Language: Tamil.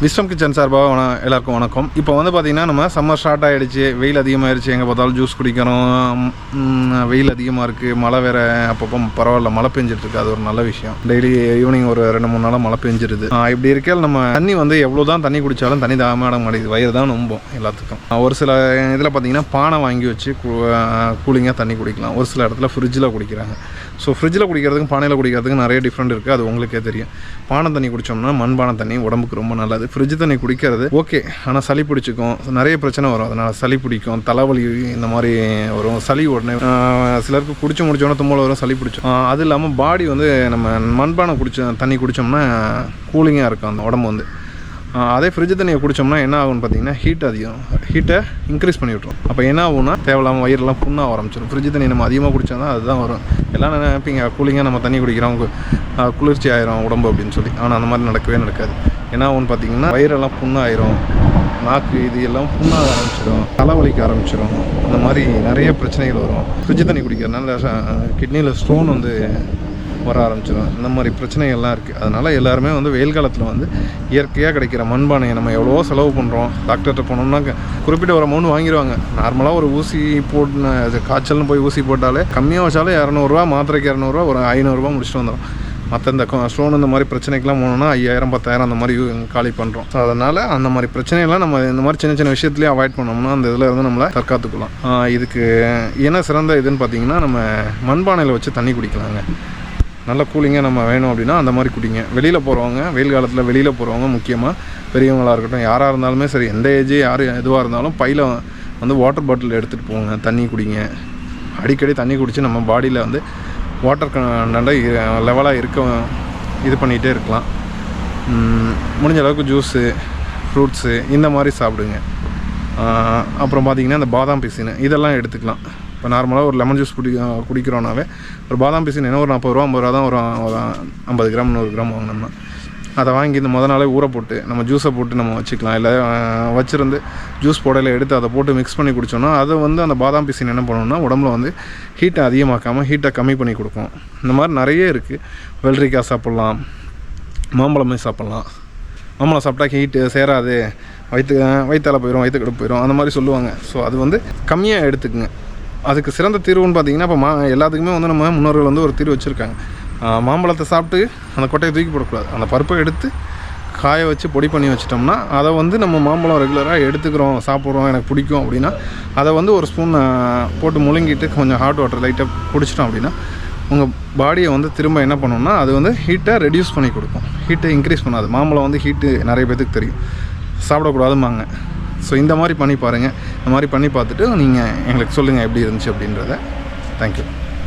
விஸ்டம் கிச்சன் சார்பாக வண எல்லாருக்கும் வணக்கம். இப்போ வந்து பார்த்திங்கன்னா நம்ம சம்மர் ஸ்டார்ட் ஆகிடுச்சு வெயில் அதிகமாகிடுச்சு எங்கே பார்த்தாலும் ஜூஸ் குடிக்கிறோம். வெயில் அதிகமாக இருக்குது மழை வேறு அப்பப்போ பரவாயில்ல மழை பெஞ்சிட்ருக்கு. அது ஒரு நல்ல விஷயம். டெய்லி ஈவினிங் ஒரு ரெண்டு மூணு நாளாக மழை பெஞ்சிருது. இப்படி இருக்கையில் நம்ம தண்ணி வந்து எவ்வளோ தான் தண்ணி குடித்தாலும் தண்ணி தாகமாக மாட்டேங்குது வயிறு தான் நொம்போம் எல்லாத்துக்கும். ஒரு சில இதில் பார்த்திங்கன்னா பானை வாங்கி வச்சு கூலிங்காக தண்ணி குடிக்கலாம். ஒரு சில இடத்துல ஃப்ரிட்ஜில் குடிக்கிறாங்க. ஸோ ஃப்ரிட்ஜில் குடிக்கிறதுக்கும் பானையில் குடிக்கிறதுக்கும் நிறைய டிஃப்ரெண்ட் இருக்குது அது உங்களுக்கே தெரியும். பானை தண்ணி குடித்தோம்னா மண்பானை தண்ணி உடம்புக்கு ரொம்ப நல்லது. ஃப்ரிட்ஜ் தண்ணி குடிக்கிறது. ஓகே ஆனால் சளி பிடிச்சிக்கும். நிறைய பிரச்சனை வரும். அதனால் சளி பிடிக்கும். தலைவலி இந்த மாதிரி வரும். சளி உடனே சிலருக்கு குடிச்சு முடிச்சோடனே தும்மல் வரும் சளி பிடிச்சோம். அது இல்லாமல் பாடி வந்து நம்ம மண்பானை குடிச்ச தண்ணி குடித்தோம்னா கூலிங்காக இருக்கும் அந்த உடம்பு வந்து. அதே ஃப்ரிட்ஜ் தண்ணியை குடித்தோம்னா என்ன ஆகும்னு பார்த்தீங்கன்னா ஹீட் அதிகம். ஹீட்டை இன்க்ரீஸ் பண்ணி விட்ரும் அப்போ என்ன ஆகும்னா தேவையில்லாமல் வயிறெல்லாம் புண்ணாக ஆரம்பிச்சிடும் ஃப்ரிட்ஜ் தண்ணி நம்ம அதிகமாக குடித்தா தான் அதுதான் வரும். எல்லாம் நினைப்பீங்க கூலிங்காக நம்ம தண்ணி குடிக்கிறோம் குளிர்ச்சி ஆயிரும் உடம்பு அப்படின்னு சொல்லி. ஆனால் அந்த மாதிரி நடக்கவே நடக்காது. ஏன்னா ஒன்று பார்த்தீங்கன்னா வயிறெல்லாம் புண்ணாயிரும் நாக்கு இது எல்லாம் புண்ணாக ஆரம்பிச்சிடும் தலைவலிக்க ஆரம்பிச்சிடும் அந்த மாதிரி நிறைய பிரச்சனைகள் வரும். ஃப்ரிட்ஜ் தண்ணி குடிக்கிறதுனால கிட்னியில் ஸ்டோன் வந்து வர ஆரம்பிச்சிடும் இந்த மாதிரி பிரச்சனைகள்லாம் இருக்குது அதனால் எல்லாருமே வந்து வெயில் காலத்தில் வந்து இயற்கையாக கிடைக்கிற மண்பானையை நம்ம எவ்வளோ செலவு பண்ணுறோம் டாக்டர்கிட்ட போனோம்னா குறிப்பிட்ட ஒரு அமௌண்ட் வாங்கிடுவாங்க நார்மலாக ஒரு ஊசி போட்டு அது காய்ச்சல்னு போய் ஊசி போட்டாலே கம்மியாக வச்சாலும் இரநூறுவா மாத்திரைக்கு இரநூறுவா ஒரு ஐநூறுரூவா முடிச்சுட்டு வந்துடும் மற்ற இந்த ஸ்டோன் இந்த மாதிரி பிரச்சனைக்கெலாம் போனோம்னா ஐயாயிரம் பத்தாயிரம் அந்த மாதிரி காலி பண்ணுறோம் ஸோ அதனால் அந்த மாதிரி பிரச்சனையெல்லாம் நம்ம இந்த மாதிரி சின்ன சின்ன விஷயத்துலேயே அவாய்ட் பண்ணோம்னா அந்த இதில் இருந்து நம்மளை தற்காத்துக்கலாம். இதுக்கு என்ன சிறந்த இதுன்னு பார்த்தீங்கன்னா நம்ம மண்பானையில் வச்சு தண்ணி குடிக்கலாங்க. நல்ல கூலிங்காக நம்ம வேணும் அப்படின்னா அந்த மாதிரி குடிங்க. வெளியில் போகிறவங்க வெயில் காலத்தில் வெளியில் போகிறவங்க முக்கியமாக பெரியவங்களாக இருக்கட்டும் யாராக இருந்தாலுமே சரி எந்த ஏஜ் யார் எதுவாக இருந்தாலும் பையில் வந்து வாட்டர் பாட்டில் எடுத்துகிட்டு போங்க தண்ணி குடிங்க. அடிக்கடி தண்ணி குடித்து நம்ம பாடியில் வந்து வாட்டர் கண்டை லெவலாக இருக்க இது பண்ணிகிட்டே இருக்கலாம். முடிஞ்ச அளவுக்கு ஜூஸு ஃப்ரூட்ஸு இந்த மாதிரி சாப்பிடுங்க. அப்புறம் பார்த்திங்கன்னா இந்த பாதாம் பிசின் இதெல்லாம் எடுத்துக்கலாம். இப்போ நார்மலாக ஒரு லெமன் ஜூஸ் குடி குடிக்கிறோன்னாவே ஒரு பாதாம் பிசின் என்ன ஒரு நாற்பது ரூபா ஐம்பது ரூபா தான் ஒரு ஒரு ஐம்பது கிராம் நூறு கிராம் வாங்கினோம்னா அதை வாங்கி இந்த முத நாளே ஊற போட்டு நம்ம ஜூஸை போட்டு நம்ம வச்சுக்கலாம். இல்லை வச்சுருந்து ஜூஸ் போடையில் எடுத்து அதை போட்டு மிக்ஸ் பண்ணி குடித்தோம்னா அதை வந்து அந்த பாதாம் பீசின் என்ன பண்ணணும்னா உடம்புல வந்து ஹீட்டை அதிகமாக்காமல் ஹீட்டை கம்மி பண்ணி கொடுக்கும். இந்த மாதிரி நிறைய இருக்குது வெள்ளரிக்காய் சாப்பிட்லாம் மாம்பழமே சாப்பிட்லாம். மாம்பழம் சாப்பிட்டா ஹீட்டு சேராது. வயிற்று வயிற்றால போயிடும் வயிற்று கடுப்பு போயிடும் அந்த மாதிரி சொல்லுவாங்க. ஸோ அது வந்து கம்மியாக எடுத்துக்குங்க. அதுக்கு சிறந்த தீர்வுன்னு பார்த்தீங்கன்னா இப்போ மா எல்லாத்துக்குமே வந்து நம்ம முன்னோர்கள் வந்து ஒரு தீர்வு வச்சுருக்காங்க. மாம்பழத்தை சாப்பிட்டு அந்த கொட்டையை தூக்கி போடக்கூடாது. அந்த பருப்பை எடுத்து காய வச்சு பொடி பண்ணி வச்சிட்டோம்னா அதை வந்து நம்ம மாம்பழம் ரெகுலராக எடுத்துக்கிறோம் சாப்பிட்றோம் எனக்கு பிடிக்கும் அப்படின்னா அதை வந்து ஒரு ஸ்பூன் போட்டு முழுங்கிட்டு கொஞ்சம் ஹாட் வாட்டர் லைட்டாக குடிச்சிட்டோம் அப்படின்னா உங்கள் பாடியை வந்து திரும்ப என்ன பண்ணணும்னா அது வந்து ஹீட்டை ரெடியூஸ் பண்ணி கொடுக்கும். ஹீட்டை இன்க்ரீஸ் பண்ணாது. மாம்பழம் வந்து ஹீட்டு நிறைய பேத்துக்கு தெரியும். சாப்பிடக்கூடாதும்பாங்க. ஸோ இந்த மாதிரி பண்ணி பாருங்கள் இந்த மாதிரி பண்ணி பார்த்துட்டு நீங்கள் எங்களுக்கு சொல்லுங்கள் எப்படி இருந்துச்சு அப்படின்றத. தேங்க்யூ